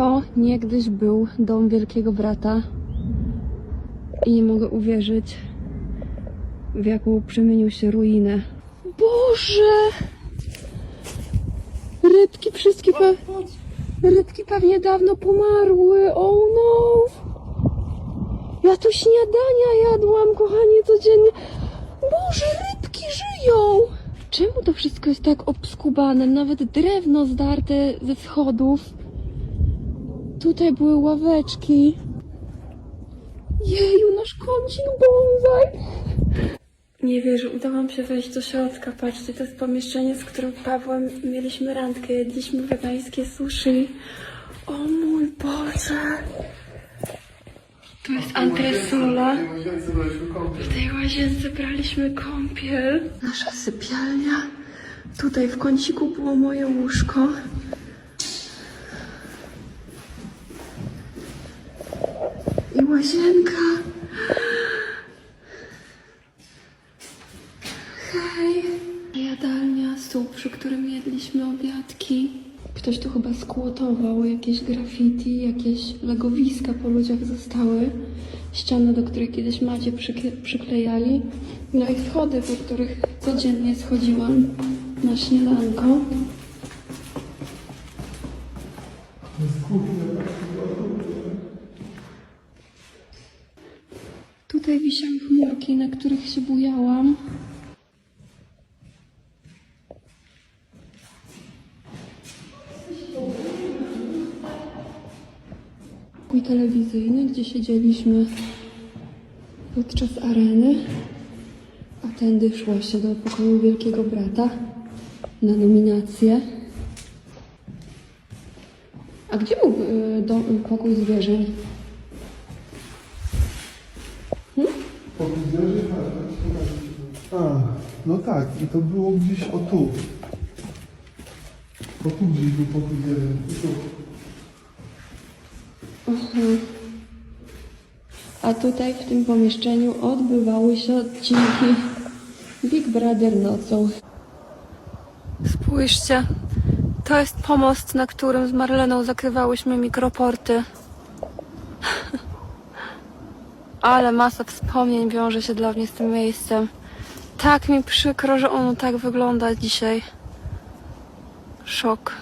To niegdyś był dom Wielkiego Brata i nie mogę uwierzyć, w jaką przemienił się ruinę. Boże! Rybki wszystkie pe... Rybki pewnie dawno pomarły. Oh no! Ja tu śniadania jadłam, kochanie, codziennie. Boże, rybki żyją! Czemu to wszystko jest tak obskubane? Nawet drewno zdarte ze schodów. Tutaj były ławeczki. Jeju, nasz kącik bonsai. Nie wierzę, udało nam się wejść do środka. Patrzcie, to jest pomieszczenie, z którym Pawłem mieliśmy randkę. Jedliśmy wegańskie sushi. O mój Boże. Tu jest antresula. W tej łazience braliśmy kąpiel. Nasza sypialnia. Tutaj w kąciku było moje łóżko. I łazienka. Hej. Jadalnia, stół, przy którym jedliśmy obiadki. Ktoś tu chyba skłotował jakieś graffiti, jakieś legowiska po ludziach zostały. Ściany, do których kiedyś Macie przykle- przyklejali. No i schody, po których codziennie schodziłam na śniadanko. Tutaj wisiały chmurki, na których się bujałam. Pokój telewizyjny, gdzie siedzieliśmy podczas areny, a tędy szło się do pokoju Wielkiego Brata na nominację. A gdzie był y, dom, pokój zwierzeń? A, no tak, i to było gdzieś o tu. O tu gdzieś był pokój jeden. I tu. A tutaj w tym pomieszczeniu odbywały się odcinki Big Brother nocą. Spójrzcie, to jest pomost, na którym z Marleną zakrywałyśmy mikroporty. Ale masa wspomnień wiąże się dla mnie z tym miejscem. Tak mi przykro, że ono tak wygląda dzisiaj. Szok.